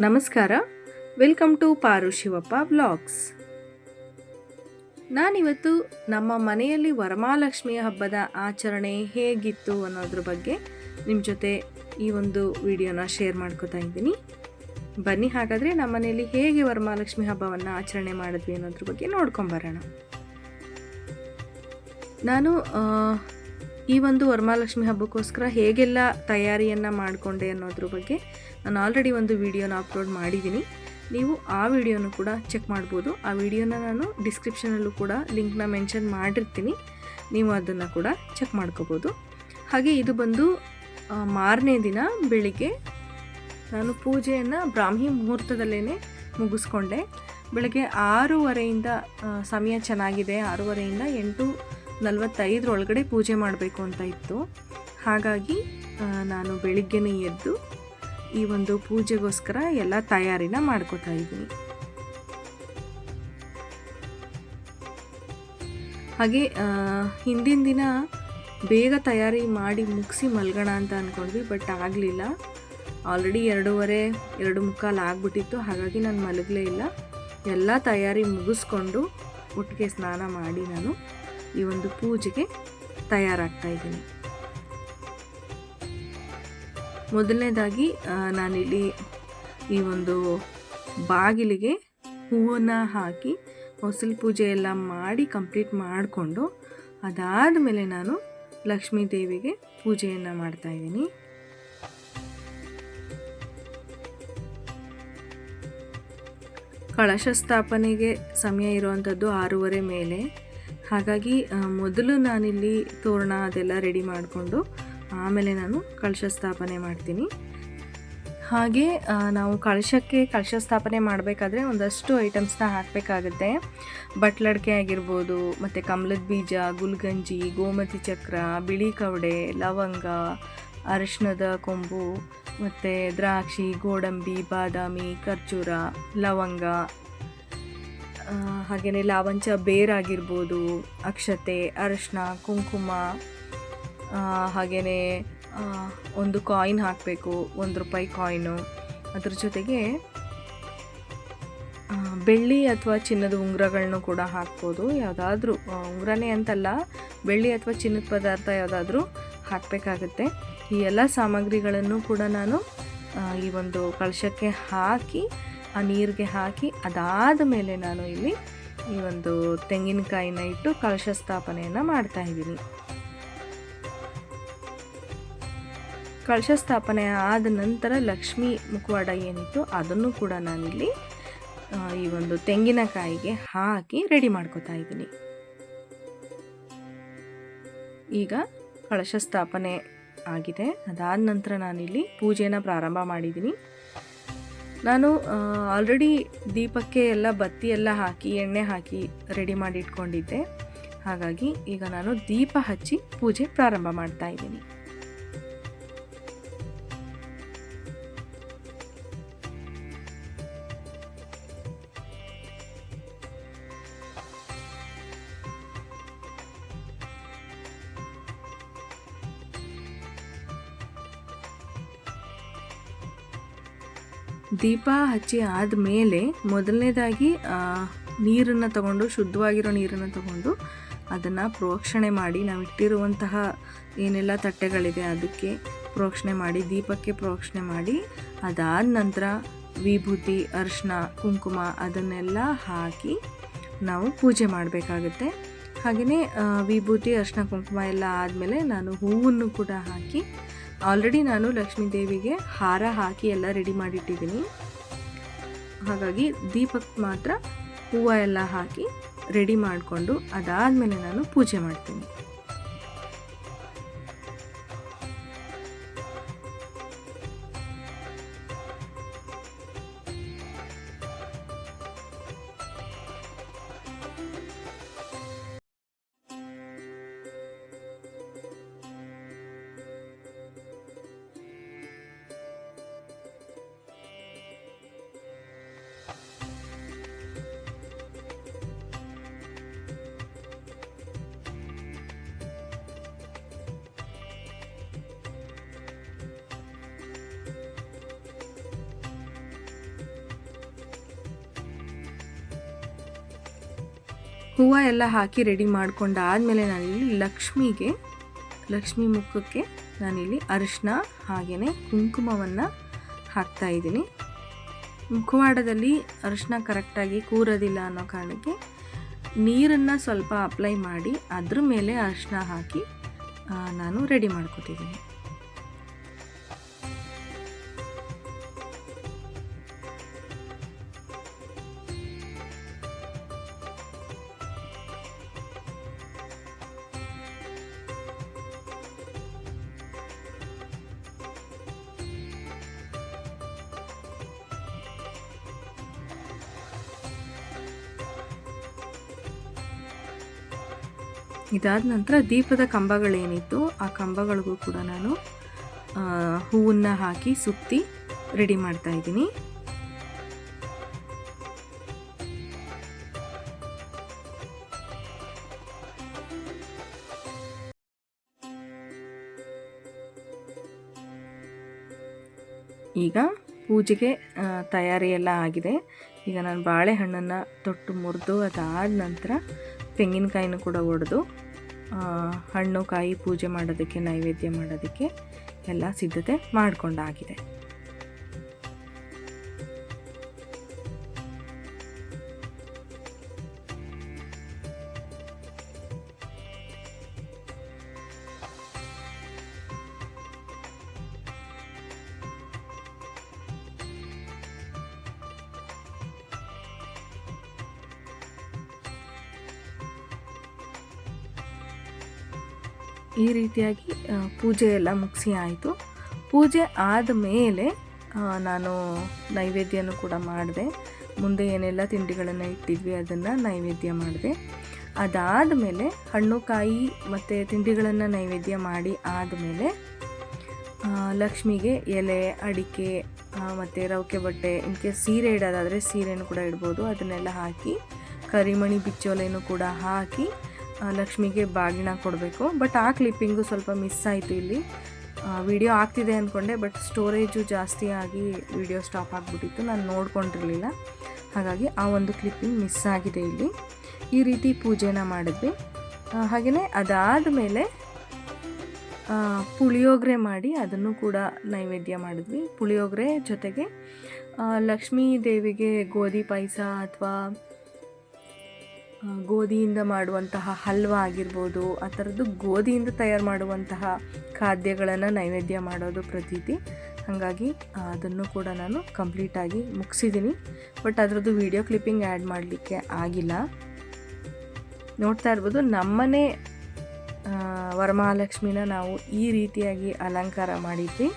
ನಮಸ್ಕಾರ. Welcome to Paru Shivappa vlogs ನಾನಿವತ್ತು ನಮ್ಮ ಮನೆಯಲ್ಲಿ ವರಮಹಾಲಕ್ಷ್ಮಿಯ ಹಬ್ಬದ ಆಚರಣೆ ಹೇಗಿತ್ತು ಅನ್ನೋದ್ರ ಬಗ್ಗೆ ನಿಮ್ಮ ಜೊತೆ ಈ ಒಂದು ವಿಡಿಯೋನ ಶೇರ್ ಮಾಡ್ಕೋತಾ ಇದ್ದೀನಿ. ಬನ್ನಿ, ಹಾಗಾದರೆ ನಮ್ಮ ಮನೆಯಲ್ಲಿ ಹೇಗೆ ವರಮಹಾಲಕ್ಷ್ಮಿ ಹಬ್ಬವನ್ನು ಆಚರಣೆ ಮಾಡಿದ್ವಿ ಅನ್ನೋದ್ರ ಬಗ್ಗೆ ನೋಡ್ಕೊಂಬರೋಣ ನಾನು ಈ ಒಂದು ವರಮಹಾಲಕ್ಷ್ಮಿ ಹಬ್ಬಕ್ಕೋಸ್ಕರ ಹೇಗೆಲ್ಲ ತಯಾರಿಯನ್ನು ಮಾಡಿಕೊಂಡೆ ಅನ್ನೋದ್ರ ಬಗ್ಗೆ ನಾನು ಆಲ್ರೆಡಿ ಒಂದು ವಿಡಿಯೋನ ಅಪ್ಲೋಡ್ ಮಾಡಿದ್ದೀನಿ. ನೀವು ಆ ವಿಡಿಯೋನು ಕೂಡ ಚೆಕ್ ಮಾಡ್ಬೋದು. ಆ ವಿಡಿಯೋನ ನಾನು ಡಿಸ್ಕ್ರಿಪ್ಷನಲ್ಲೂ ಕೂಡ ಲಿಂಕ್ನ ಮೆನ್ಷನ್ ಮಾಡಿರ್ತೀನಿ. ನೀವು ಅದನ್ನು ಕೂಡ ಚೆಕ್ ಮಾಡ್ಕೋಬೋದು. ಹಾಗೆ ಇದು ಬಂದು ಮಾರನೇ ದಿನ ಬೆಳಿಗ್ಗೆ ನಾನು ಪೂಜೆಯನ್ನು ಬ್ರಾಹ್ಮಿ ಮುಹೂರ್ತದಲ್ಲೇ ಮುಗಿಸ್ಕೊಂಡೆ. ಬೆಳಗ್ಗೆ ಆರೂವರೆಯಿಂದ ಸಮಯ ಚೆನ್ನಾಗಿದೆ. ಆರೂವರೆಯಿಂದ ಎಂಟು ನಲವತ್ತೈದರೊಳಗಡೆ ಪೂಜೆ ಮಾಡಬೇಕು ಅಂತ ಇತ್ತು. ಹಾಗಾಗಿ ನಾನು ಬೆಳಿಗ್ಗೆನೇ ಎದ್ದು ಈ ಒಂದು ಪೂಜೆಗೋಸ್ಕರ ಎಲ್ಲ ತಯಾರಿನ ಮಾಡ್ಕೋತಾ ಇದ್ದೀನಿ. ಹಾಗೆ ಹಿಂದಿನ ದಿನ ಬೇಗ ತಯಾರಿ ಮಾಡಿ ಮುಗಿಸಿ ಮಲ್ಗೋಣ ಅಂತ ಅಂದ್ಕೊಂಡ್ವಿ ಬಟ್ ಆಗಲಿಲ್ಲ. ಆಲ್ರೆಡಿ ಎರಡೂವರೆ, ಎರಡು ಮುಕ್ಕಾಲು ಆಗಿಬಿಟ್ಟಿತ್ತು, ಹಾಗಾಗಿ ನಾನು ಮಲಗಲೇ ಇಲ್ಲ. ಎಲ್ಲ ತಯಾರಿ ಮುಗಿಸ್ಕೊಂಡು ಒಟ್ಟಿಗೆ ಸ್ನಾನ ಮಾಡಿ ನಾನು ಈ ಒಂದು ಪೂಜೆಗೆ ತಯಾರಾಗ್ತಾ ಇದ್ದೀನಿ. ಮೊದಲನೇದಾಗಿ ನಾನಿಲ್ಲಿ ಈ ಒಂದು ಬಾಗಿಲಿಗೆ ಹೂವನ್ನು ಹಾಕಿ ಹೊಸಲು ಪೂಜೆ ಎಲ್ಲ ಮಾಡಿ ಕಂಪ್ಲೀಟ್ ಮಾಡಿಕೊಂಡು ಅದಾದ ಮೇಲೆ ನಾನು ಲಕ್ಷ್ಮೀ ದೇವಿಗೆ ಪೂಜೆಯನ್ನು ಮಾಡ್ತಾ ಇದ್ದೀನಿ. ಕಳಶ ಸ್ಥಾಪನೆಗೆ ಸಮಯ ಇರುವಂಥದ್ದು ಆರೂವರೆ ಮೇಲೆ. ಹಾಗಾಗಿ ಮೊದಲು ನಾನಿಲ್ಲಿ ತೋರಣ ಅದೆಲ್ಲ ರೆಡಿ ಮಾಡಿಕೊಂಡು, ಆಮೇಲೆ ನಾನು ಕಳಶ ಸ್ಥಾಪನೆ ಮಾಡ್ತೀನಿ. ಹಾಗೆ ನಾವು ಕಳಶಕ್ಕೆ ಕಳಶ ಸ್ಥಾಪನೆ ಮಾಡಬೇಕಾದ್ರೆ ಒಂದಷ್ಟು ಐಟಮ್ಸ್ನ ಹಾಕಬೇಕಾಗುತ್ತೆ. ಬಟ್ಲಡ್ಕೆ ಆಗಿರ್ಬೋದು, ಮತ್ತು ಕಮಲದ ಬೀಜ, ಗುಲ್ಗಂಜಿ, ಗೋಮತಿ ಚಕ್ರ, ಬಿಳಿ ಕವಡೆ, ಲವಂಗ, ಅರಿಶಿಣದ ಕೊಂಬು, ಮತ್ತು ದ್ರಾಕ್ಷಿ, ಗೋಡಂಬಿ, ಬಾದಾಮಿ, ಖರ್ಜೂರ, ಲವಂಗ ಹಾಗೆಯೇ ಲಾವಂಚ ಬೇರಾಗಿರ್ಬೋದು ಅಕ್ಷತೆ, ಅರಶಿನ, ಕುಂಕುಮ ಹಾಗೆಯೇ ಒಂದು ಕಾಯಿನ್ ಹಾಕಬೇಕು, ಒಂದು ರೂಪಾಯಿ ಕಾಯಿನು ಅದ್ರ ಜೊತೆಗೆ ಬೆಳ್ಳಿ ಅಥವಾ ಚಿನ್ನದ ಉಂಗುರಗಳನ್ನು ಕೂಡ ಹಾಕ್ಬೋದು. ಯಾವುದಾದ್ರೂ ಉಂಗುರನೇ ಅಂತಲ್ಲ, ಬೆಳ್ಳಿ ಅಥವಾ ಚಿನ್ನದ ಪದಾರ್ಥ ಯಾವುದಾದ್ರೂ ಹಾಕಬೇಕಾಗುತ್ತೆ. ಈ ಎಲ್ಲ ಸಾಮಗ್ರಿಗಳನ್ನು ಕೂಡ ನಾನು ಈ ಒಂದು ಕಳಶಕ್ಕೆ ಹಾಕಿ ಆ ನೀರಿಗೆ ಹಾಕಿ, ಅದಾದ ಮೇಲೆ ನಾನು ಇಲ್ಲಿ ಈ ಒಂದು ತೆಂಗಿನಕಾಯಿನ ಇಟ್ಟು ಕಳಶ ಸ್ಥಾಪನೆಯನ್ನು ಮಾಡ್ತಾ ಇದ್ದೀನಿ. ಕಳಶ ಸ್ಥಾಪನೆ ಆದ ನಂತರ ಲಕ್ಷ್ಮಿ ಮುಖವಾಡ ಏನಿತ್ತು ಅದನ್ನು ಕೂಡ ನಾನಿಲ್ಲಿ ಈ ಒಂದು ತೆಂಗಿನಕಾಯಿಗೆ ಹಾಕಿ ರೆಡಿ ಮಾಡ್ಕೋತಾ ಇದ್ದೀನಿ. ಈಗ ಕಳಶ ಸ್ಥಾಪನೆ ಆಗಿದೆ. ಅದಾದ ನಂತರ ನಾನಿಲ್ಲಿ ಪೂಜೆನ ಪ್ರಾರಂಭ ಮಾಡಿದ್ದೀನಿ. ನಾನು ಆಲ್ರೆಡಿ ದೀಪಕ್ಕೆ ಎಲ್ಲ ಬತ್ತಿ ಎಲ್ಲ ಹಾಕಿ, ಎಣ್ಣೆ ಹಾಕಿ ರೆಡಿ ಮಾಡಿ ಇಟ್ಕೊಂಡಿದ್ದೆ. ಹಾಗಾಗಿ ಈಗ ನಾನು ದೀಪ ಹಚ್ಚಿ ಪೂಜೆ ಪ್ರಾರಂಭ ಮಾಡ್ತಾ ಇದ್ದೀನಿ. ದೀಪ ಹಚ್ಚಿ ಆದಮೇಲೆ ಮೊದಲನೇದಾಗಿ ನೀರನ್ನು ತಗೊಂಡು, ಶುದ್ಧವಾಗಿರೋ ನೀರನ್ನು ತಗೊಂಡು ಅದನ್ನು ಪ್ರೋಕ್ಷಣೆ ಮಾಡಿ ನಾವು ಇಟ್ಟಿರುವಂತಹ ಏನೆಲ್ಲ ತಟ್ಟೆಗಳಿದೆ ಅದಕ್ಕೆ ಪ್ರೋಕ್ಷಣೆ ಮಾಡಿ, ದೀಪಕ್ಕೆ ಪ್ರೋಕ್ಷಣೆ ಮಾಡಿ, ಅದಾದ ನಂತರ ವಿಭೂತಿ, ಅರಿಶಿನ, ಕುಂಕುಮ ಅದನ್ನೆಲ್ಲ ಹಾಕಿ ನಾವು ಪೂಜೆ ಮಾಡಬೇಕಾಗುತ್ತೆ. ಹಾಗೆಯೇ ವಿಭೂತಿ, ಅರಿಶಿನ, ಕುಂಕುಮ ಎಲ್ಲ ಆದಮೇಲೆ ನಾನು ಹೂವನ್ನು ಕೂಡ ಹಾಕಿ ಆಲ್ರೆಡಿ ನಾನು ಲಕ್ಷ್ಮೀ ದೇವಿಗೆ ಹಾರ ಹಾಕಿ ಎಲ್ಲ ರೆಡಿ ಮಾಡಿಟ್ಟಿದ್ದೀನಿ. ಹಾಗಾಗಿ ದೀಪಕ್ಕೆ ಮಾತ್ರ ಹೂವು ಎಲ್ಲ ಹಾಕಿ ರೆಡಿ ಮಾಡಿಕೊಂಡು ಅದಾದಮೇಲೆ ನಾನು ಪೂಜೆ ಮಾಡ್ತೀನಿ. ಹೂವು ಎಲ್ಲ ಹಾಕಿ ರೆಡಿ ಮಾಡ್ಕೊಂಡಾದಮೇಲೆ ನಾನಿಲ್ಲಿ ಲಕ್ಷ್ಮಿಗೆ, ಲಕ್ಷ್ಮಿ ಮುಖಕ್ಕೆ ನಾನಿಲ್ಲಿ ಅರಿಶಿನ ಹಾಗೆಯೇ ಕುಂಕುಮವನ್ನು ಹಾಕ್ತಾ ಇದ್ದೀನಿ. ಮುಖವಾಡದಲ್ಲಿ ಅರಿಶಿನ ಕರೆಕ್ಟಾಗಿ ಕೂರೋದಿಲ್ಲ ಅನ್ನೋ ಕಾರಣಕ್ಕೆ ನೀರನ್ನು ಸ್ವಲ್ಪ ಅಪ್ಲೈ ಮಾಡಿ ಅದ್ರ ಮೇಲೆ ಅರಿಶಿನ ಹಾಕಿ ನಾನು ರೆಡಿ ಮಾಡ್ಕೊತಿದ್ದೀನಿ. ಇದಾದ ನಂತರ ದೀಪದ ಕಂಬಗಳೇನಿತ್ತು, ಆ ಕಂಬಗಳಿಗೂ ಕೂಡ ನಾನು ಹೂವನ್ನು ಹಾಕಿ ಸುತ್ತಿ ರೆಡಿ ಮಾಡ್ತಾ ಇದ್ದೀನಿ. ಈಗ ಪೂಜೆಗೆ ತಯಾರಿ ಎಲ್ಲ ಆಗಿದೆ. ಈಗ ನಾನು ಬಾಳೆಹಣ್ಣನ್ನು ತೊಟ್ಟು ಮುರಿದು ಅದಾದ ನಂತರ ತೆಂಗಿನಕಾಯಿನ ಕೂಡ ಒಡೆದು ಹಣ್ಣು ಕಾಯಿ ಪೂಜೆ ಮಾಡೋದಕ್ಕೆ ನೈವೇದ್ಯ ಮಾಡೋದಕ್ಕೆ ಎಲ್ಲ ಸಿದ್ಧತೆ ಮಾಡಿಕೊಂಡಾಗಿದೆ. ಈ ರೀತಿಯಾಗಿ ಪೂಜೆ ಎಲ್ಲ ಮುಗಿಸಿ ಆಯಿತು. ಪೂಜೆ ಆದ ಮೇಲೆ ನಾನು ನೈವೇದ್ಯನೂ ಕೂಡ ಮಾಡಿದೆ. ಮುಂದೆ ಏನೆಲ್ಲ ತಿಂಡಿಗಳನ್ನು ಇಟ್ಟಿದ್ವಿ ಅದನ್ನು ನೈವೇದ್ಯ ಮಾಡಿದೆ. ಅದಾದ ಮೇಲೆ, ಹಣ್ಣು, ಕಾಯಿ ಮತ್ತು ತಿಂಡಿಗಳನ್ನು ನೈವೇದ್ಯ ಮಾಡಿ ಆದಮೇಲೆ ಲಕ್ಷ್ಮಿಗೆ ಎಲೆ, ಅಡಿಕೆ ಮತ್ತು ರೌಕೆ ಬಟ್ಟೆ ಇನ್ಕೆ ಸೀರೆ ಇಡೋದಾದರೆ ಸೀರೆನೂ ಕೂಡ ಇಡ್ಬೋದು. ಅದನ್ನೆಲ್ಲ ಹಾಕಿ, ಕರಿಮಣಿ ಬಿಚ್ಚೋಲೆಯೂ ಕೂಡ ಹಾಕಿ ಲಕ್ಷ್ಮಿಗೆ ಬಾಗಿನ ಕೊಡಬೇಕು. ಬಟ್ ಆ ಕ್ಲಿಪ್ಪಿಂಗು ಸ್ವಲ್ಪ ಮಿಸ್ ಆಯಿತು ಇಲ್ಲಿ. ವಿಡಿಯೋ ಆಗ್ತಿದೆ ಅಂದ್ಕೊಂಡೆ ಬಟ್ ಸ್ಟೋರೇಜು ಜಾಸ್ತಿ ಆಗಿ ವಿಡಿಯೋ ಸ್ಟಾಪ್ ಆಗಿಬಿಟ್ಟಿತ್ತು. ನಾನು ನೋಡ್ಕೊಂಡಿರಲಿಲ್ಲ. ಹಾಗಾಗಿ ಆ ಒಂದು ಕ್ಲಿಪ್ಪಿಂಗ್ ಮಿಸ್ ಆಗಿದೆ ಇಲ್ಲಿ. ಈ ರೀತಿ ಪೂಜೆನ ಮಾಡಿದ್ವಿ. ಹಾಗೆಯೇ ಅದಾದ ಮೇಲೆ ಪುಳಿಯೋಗರೆ ಮಾಡಿ ಅದನ್ನು ಕೂಡ ನೈವೇದ್ಯ ಮಾಡಿದ್ವಿ. ಪುಳಿಯೋಗರೆ ಜೊತೆಗೆ ಲಕ್ಷ್ಮೀ ದೇವಿಗೆ ಗೋಧಿ ಪಾಯಸ ಅಥವಾ ಗೋಧಿಯಿಂದ ಮಾಡುವಂತಹ ಹಲ್ವ ಆಗಿರ್ಬೋದು, ಆ ಥರದ್ದು ಗೋಧಿಯಿಂದ ತಯಾರು ಮಾಡುವಂತಹ ಖಾದ್ಯಗಳನ್ನು ನೈವೇದ್ಯ ಮಾಡೋದು ಪ್ರತೀತಿ. ಹಾಗಾಗಿ ಅದನ್ನು ಕೂಡ ನಾನು ಕಂಪ್ಲೀಟಾಗಿ ಮುಗಿಸಿದ್ದೀನಿ ಬಟ್ ಅದರದ್ದು ವಿಡಿಯೋ ಕ್ಲಿಪ್ಪಿಂಗ್ ಆ್ಯಡ್ ಮಾಡಲಿಕ್ಕೆ ಆಗಿಲ್ಲ. ನೋಡ್ತಾ ಇರ್ಬೋದು, ನಮ್ಮನೆ ವರಮಹಾಲಕ್ಷ್ಮಿನ ನಾವು ಈ ರೀತಿಯಾಗಿ ಅಲಂಕಾರ ಮಾಡಿದ್ವಿ.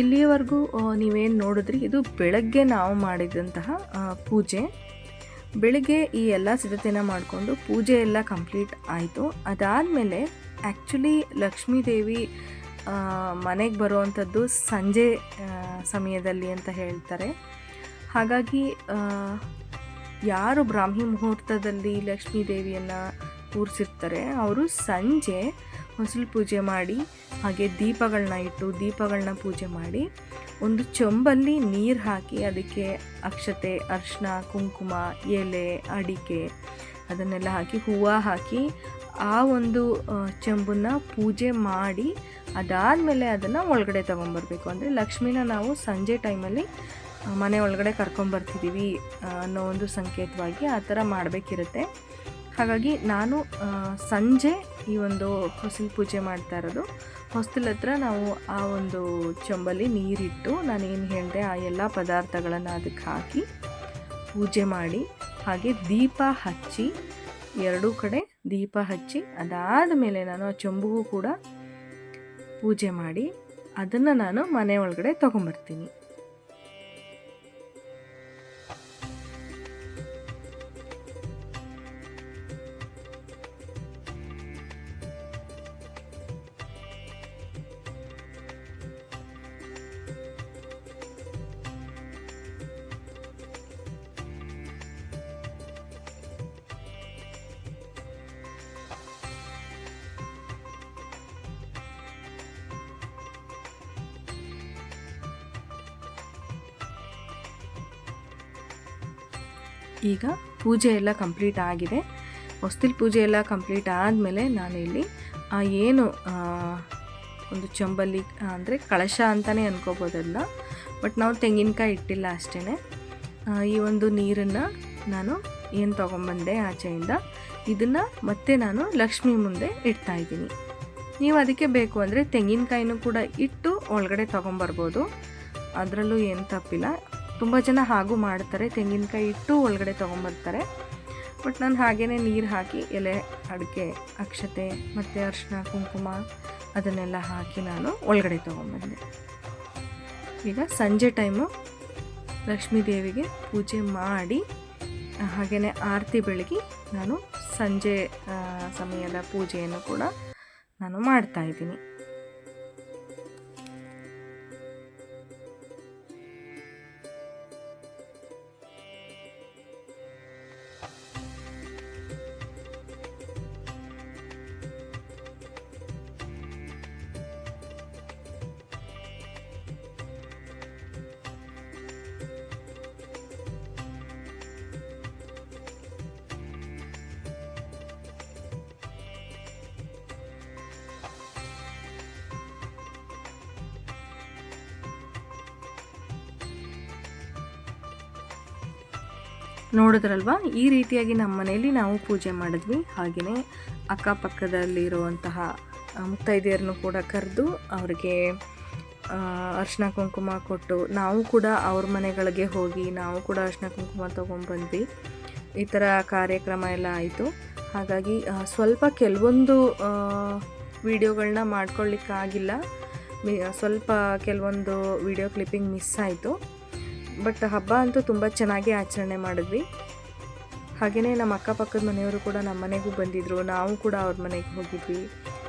ಇಲ್ಲಿಯವರೆಗೂ ನೀವೇನು ನೋಡಿದ್ರಿ? ಇದು ಬೆಳಗ್ಗೆ ನಾವು ಮಾಡಿದಂತಹ ಪೂಜೆ. ಬೆಳಗ್ಗೆ ಈ ಎಲ್ಲ ಸಿದ್ಧತೆನ ಮಾಡಿಕೊಂಡು ಪೂಜೆ ಎಲ್ಲ ಕಂಪ್ಲೀಟ್ ಆಯಿತು. ಅದಾದಮೇಲೆ ಆ್ಯಕ್ಚುಲಿ ಲಕ್ಷ್ಮೀ ದೇವಿ ಮನೆಗೆ ಬರುವಂಥದ್ದು ಸಂಜೆ ಸಮಯದಲ್ಲಿ ಅಂತ ಹೇಳ್ತಾರೆ. ಹಾಗಾಗಿ ಯಾರು ಬ್ರಾಹ್ಮಿ ಮುಹೂರ್ತದಲ್ಲಿ ಲಕ್ಷ್ಮೀ ದೇವಿಯನ್ನು ಕೂರಿಸಿರ್ತಾರೆ, ಅವರು ಸಂಜೆ ಹೊಸಲು ಪೂಜೆ ಮಾಡಿ, ಹಾಗೆ ದೀಪಗಳನ್ನ ಇಟ್ಟು ದೀಪಗಳನ್ನ ಪೂಜೆ ಮಾಡಿ, ಒಂದು ಚೊಂಬಲ್ಲಿ ನೀರು ಹಾಕಿ ಅದಕ್ಕೆ ಅಕ್ಷತೆ, ಅರ್ಶಿನ, ಕುಂಕುಮ, ಎಲೆ, ಅಡಿಕೆ ಅದನ್ನೆಲ್ಲ ಹಾಕಿ, ಹೂವು ಹಾಕಿ ಆ ಒಂದು ಚೊಂಬನ್ನ ಪೂಜೆ ಮಾಡಿ ಅದಾದಮೇಲೆ ಅದನ್ನು ಒಳಗಡೆ ತೊಗೊಂಬರ್ಬೇಕು. ಅಂದರೆ ಲಕ್ಷ್ಮೀನ ನಾವು ಸಂಜೆ ಟೈಮಲ್ಲಿ ಮನೆ ಒಳಗಡೆ ಕರ್ಕೊಂಬರ್ತಿದ್ದೀವಿ ಅನ್ನೋ ಒಂದು ಸಂಕೇತವಾಗಿ ಆ ಥರ ಮಾಡಬೇಕಿರುತ್ತೆ. ಹಾಗಾಗಿ ನಾನು ಸಂಜೆ ಈ ಒಂದು ಹೊಸಲು ಪೂಜೆ ಮಾಡ್ತಾ ಇರೋದು. ಹೊಸ್ತಿಲ ಹತ್ರ ನಾವು ಆ ಒಂದು ಚೊಂಬಲ್ಲಿ ನೀರಿಟ್ಟು ನಾನು ಏನು ಹೇಳಿದೆ, ಆ ಎಲ್ಲ ಪದಾರ್ಥಗಳನ್ನು ಅದಕ್ಕೆ ಹಾಕಿ ಪೂಜೆ ಮಾಡಿ, ಹಾಗೆ ದೀಪ ಹಚ್ಚಿ, ಎರಡೂ ಕಡೆ ದೀಪ ಹಚ್ಚಿ, ಅದಾದ ಮೇಲೆ ನಾನು ಆ ಚೊಂಬುಗೂ ಕೂಡ ಪೂಜೆ ಮಾಡಿ, ಅದನ್ನು ನಾನು ಮನೆ ಒಳಗಡೆ ತೊಗೊಂಬರ್ತೀನಿ. ಈಗ ಪೂಜೆ ಎಲ್ಲ ಕಂಪ್ಲೀಟ್ ಆಗಿದೆ. ಹೊಸ್ತಿಲ್ ಪೂಜೆ ಎಲ್ಲ ಕಂಪ್ಲೀಟ್ ಆದಮೇಲೆ ಇಲ್ಲಿ ಆ, ಏನು ಒಂದು ಚಂಬಲ್ಲಿ ಅಂದರೆ ಕಳಶ ಅಂತಲೇ ಅನ್ಕೋಬೋದಲ್ಲ, ಬಟ್ ನಾವು ತೆಂಗಿನಕಾಯಿ ಇಟ್ಟಿಲ್ಲ ಅಷ್ಟೇ ಈ ಒಂದು ನೀರನ್ನು ನಾನು ಏನು ತೊಗೊಂಬಂದೆ ಆಚೆಯಿಂದ, ಇದನ್ನು ಮತ್ತೆ ನಾನು ಲಕ್ಷ್ಮಿ ಮುಂದೆ ಇಡ್ತಾ ಇದ್ದೀನಿ. ನೀವು ಅದಕ್ಕೆ ಬೇಕು ಅಂದರೆ ತೆಂಗಿನಕಾಯಿನೂ ಕೂಡ ಇಟ್ಟು ಒಳಗಡೆ ತೊಗೊಂಬರ್ಬೋದು. ಅದರಲ್ಲೂ ಏನು ತಪ್ಪಿಲ್ಲ. ತುಂಬ ಜನ ಹಾಗೂ ಮಾಡ್ತಾರೆ. ತೆಂಗಿನಕಾಯಿ ಇಟ್ಟು ಒಳಗಡೆ ತೊಗೊಂಬರ್ತಾರೆ. ಬಟ್ ನಾನು ಹಾಗೇ ನೀರು ಹಾಕಿ ಎಲೆ, ಅಡಿಕೆ, ಅಕ್ಷತೆ ಮತ್ತು ಅರಿಶಿನ ಕುಂಕುಮ ಅದನ್ನೆಲ್ಲ ಹಾಕಿ ನಾನು ಒಳಗಡೆ ತೊಗೊಂಬಂದೆ. ಈಗ ಸಂಜೆ ಟೈಮು ಲಕ್ಷ್ಮೀ ದೇವಿಗೆ ಪೂಜೆ ಮಾಡಿ ಹಾಗೇ ಆರತಿ ಬೆಳಗಿ ನಾನು ಸಂಜೆ ಸಮಯದ ಪೂಜೆಯನ್ನು ಕೂಡ ನಾನು ಮಾಡ್ತಾ ನೋಡಿದ್ರಲ್ವಾ? ಈ ರೀತಿಯಾಗಿ ನಮ್ಮ ಮನೆಯಲ್ಲಿ ನಾವು ಪೂಜೆ ಮಾಡಿದ್ವಿ. ಹಾಗೆಯೇ ಅಕ್ಕಪಕ್ಕದಲ್ಲಿರುವಂತಹ ಮುತ್ತೈದೆಯರನ್ನು ಕೂಡ ಕರೆದು ಅವರಿಗೆ ಅರ್ಶಿನ ಕುಂಕುಮ ಕೊಟ್ಟು ನಾವು ಕೂಡ ಅವ್ರ ಮನೆಗಳಿಗೆ ಹೋಗಿ ನಾವು ಕೂಡ ಅರ್ಶಿನ ಕುಂಕುಮ ತೊಗೊಂಡ್ಬಂದ್ವಿ ಈ ಥರ ಕಾರ್ಯಕ್ರಮ ಎಲ್ಲ ಆಯಿತು. ಹಾಗಾಗಿ ಸ್ವಲ್ಪ ಕೆಲವೊಂದು ವಿಡಿಯೋಗಳನ್ನ ಮಾಡ್ಕೊಳ್ಳಿಕ್ಕಾಗಿಲ್ಲ. ಸ್ವಲ್ಪ ಕೆಲವೊಂದು ವಿಡಿಯೋ ಕ್ಲಿಪ್ಪಿಂಗ್ ಮಿಸ್ ಆಯಿತು. ಬಟ್ ಹಬ್ಬ ಅಂತೂ ತುಂಬ ಚೆನ್ನಾಗಿ ಆಚರಣೆ ಮಾಡಿದ್ವಿ. ಹಾಗೆಯೇ ನಮ್ಮ ಅಕ್ಕಪಕ್ಕದ ಮನೆಯವರು ಕೂಡ ನಮ್ಮ ಮನೆಗೂ ಬಂದಿದ್ದರು ನಾವು ಕೂಡ ಅವ್ರ ಮನೆಗೆ ಹೋಗಿದ್ವಿ.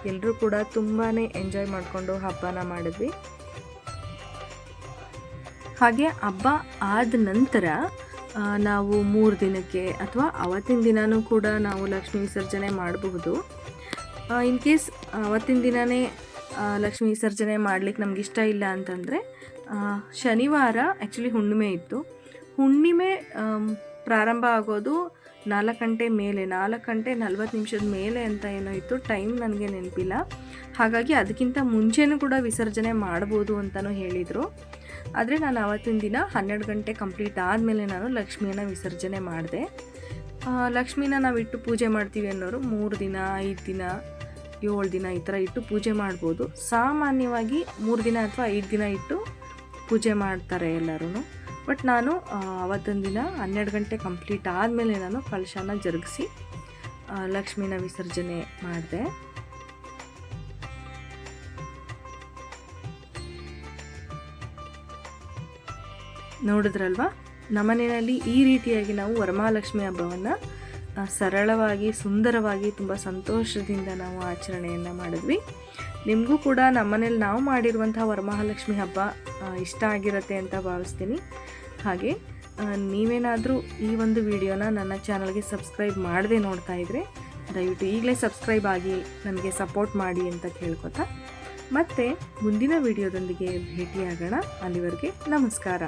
ಎಲ್ಲರೂ ಕೂಡ ತುಂಬಾ ಎಂಜಾಯ್ ಮಾಡಿಕೊಂಡು ಹಬ್ಬನ ಮಾಡಿದ್ವಿ. ಹಾಗೆ ಹಬ್ಬ ಆದ ನಂತರ ನಾವು ಮೂರು ದಿನಕ್ಕೆ ಅಥವಾ ಅವತ್ತಿನ ದಿನವೂ ಕೂಡ ನಾವು ಲಕ್ಷ್ಮೀ ವಿಸರ್ಜನೆ ಮಾಡಬಹುದು. ಇನ್ ಕೇಸ್ ಅವತ್ತಿನ ದಿನವೇ ಲಕ್ಷ್ಮೀ ವಿಸರ್ಜನೆ ಮಾಡ್ಲಿಕ್ಕೆ ನಮ್ಗೆ ಇಷ್ಟ ಇಲ್ಲ ಅಂತಂದರೆ ಶನಿವಾರ ಆ್ಯಕ್ಚುಲಿ ಹುಣ್ಣಿಮೆ ಇತ್ತು. ಹುಣ್ಣಿಮೆ ಪ್ರಾರಂಭ ಆಗೋದು ನಾಲ್ಕು ಗಂಟೆ ಮೇಲೆ, ನಾಲ್ಕು ಗಂಟೆ ನಲ್ವತ್ತು ನಿಮಿಷದ ಮೇಲೆ ಅಂತ ಏನೋ ಇತ್ತು. ಟೈಮ್ ನನಗೆ ನೆನಪಿಲ್ಲ. ಹಾಗಾಗಿ ಅದಕ್ಕಿಂತ ಮುಂಚೆನೂ ಕೂಡ ವಿಸರ್ಜನೆ ಮಾಡ್ಬೋದು ಅಂತಲೂ ಹೇಳಿದರು. ಆದರೆ ನಾನು ಆವತ್ತಿನ ದಿನ ಹನ್ನೆರಡು ಗಂಟೆ ಕಂಪ್ಲೀಟ್ ಆದಮೇಲೆ ನಾನು ಲಕ್ಷ್ಮಿಯನ್ನು ವಿಸರ್ಜನೆ ಮಾಡಿದೆ. ಲಕ್ಷ್ಮಿನ ನಾವು ಇಟ್ಟು ಪೂಜೆ ಮಾಡ್ತೀವಿ ಅನ್ನೋರು ಮೂರು ದಿನ, ಐದು ದಿನ, ಏಳು ದಿನ ಈ ಥರ ಇಟ್ಟು ಪೂಜೆ ಮಾಡ್ಬೋದು. ಸಾಮಾನ್ಯವಾಗಿ ಮೂರು ದಿನ ಅಥವಾ ಐದು ದಿನ ಇಟ್ಟು ಪೂಜೆ ಮಾಡ್ತಾರೆ ಎಲ್ಲರೂ ಬಟ್ ನಾನು ಅವತ್ತೊಂದು ದಿನ ಹನ್ನೆರಡು ಗಂಟೆ ಕಂಪ್ಲೀಟ್ ಆದಮೇಲೆ ನಾನು ಕಲಶನ ಜರುಗಿಸಿ ಲಕ್ಷ್ಮಿನ ವಿಸರ್ಜನೆ ಮಾಡಿದೆ. ನೋಡಿದ್ರಲ್ವಾ? ನಮ್ಮನೆಯಲ್ಲಿ ಈ ರೀತಿಯಾಗಿ ನಾವು ವರಮಹಾಲಕ್ಷ್ಮಿ ಹಬ್ಬವನ್ನು ಸರಳವಾಗಿ, ಸುಂದರವಾಗಿ ತುಂಬ ಸಂತೋಷದಿಂದ ನಾವು ಆಚರಣೆಯನ್ನು ಮಾಡಿದ್ವಿ. ನಿಮಗೂ ಕೂಡ ನಮ್ಮನೇಲಿ ನಾವು ಮಾಡಿರುವಂಥ ವರಮಹಾಲಕ್ಷ್ಮಿ ಹಬ್ಬ ಇಷ್ಟ ಆಗಿರುತ್ತೆ ಅಂತ ಭಾವಿಸ್ತೀನಿ. ಹಾಗೆ ನೀವೇನಾದರೂ ಈ ಒಂದು ವಿಡಿಯೋನ ನನ್ನ ಚಾನಲ್ಗೆ ಸಬ್ಸ್ಕ್ರೈಬ್ ಮಾಡದೆ ನೋಡ್ತಾ ಇದ್ದರೆ ದಯವಿಟ್ಟು ಈಗಲೇ ಸಬ್ಸ್ಕ್ರೈಬ್ ಆಗಿ ನನಗೆ ಸಪೋರ್ಟ್ ಮಾಡಿ ಅಂತ ಕೇಳ್ಕೊತಾ. ಮತ್ತೆ ಮುಂದಿನ ವಿಡಿಯೋದೊಂದಿಗೆ ಭೇಟಿಯಾಗೋಣ. ಅಲ್ಲಿವರೆಗೆ ನಮಸ್ಕಾರ.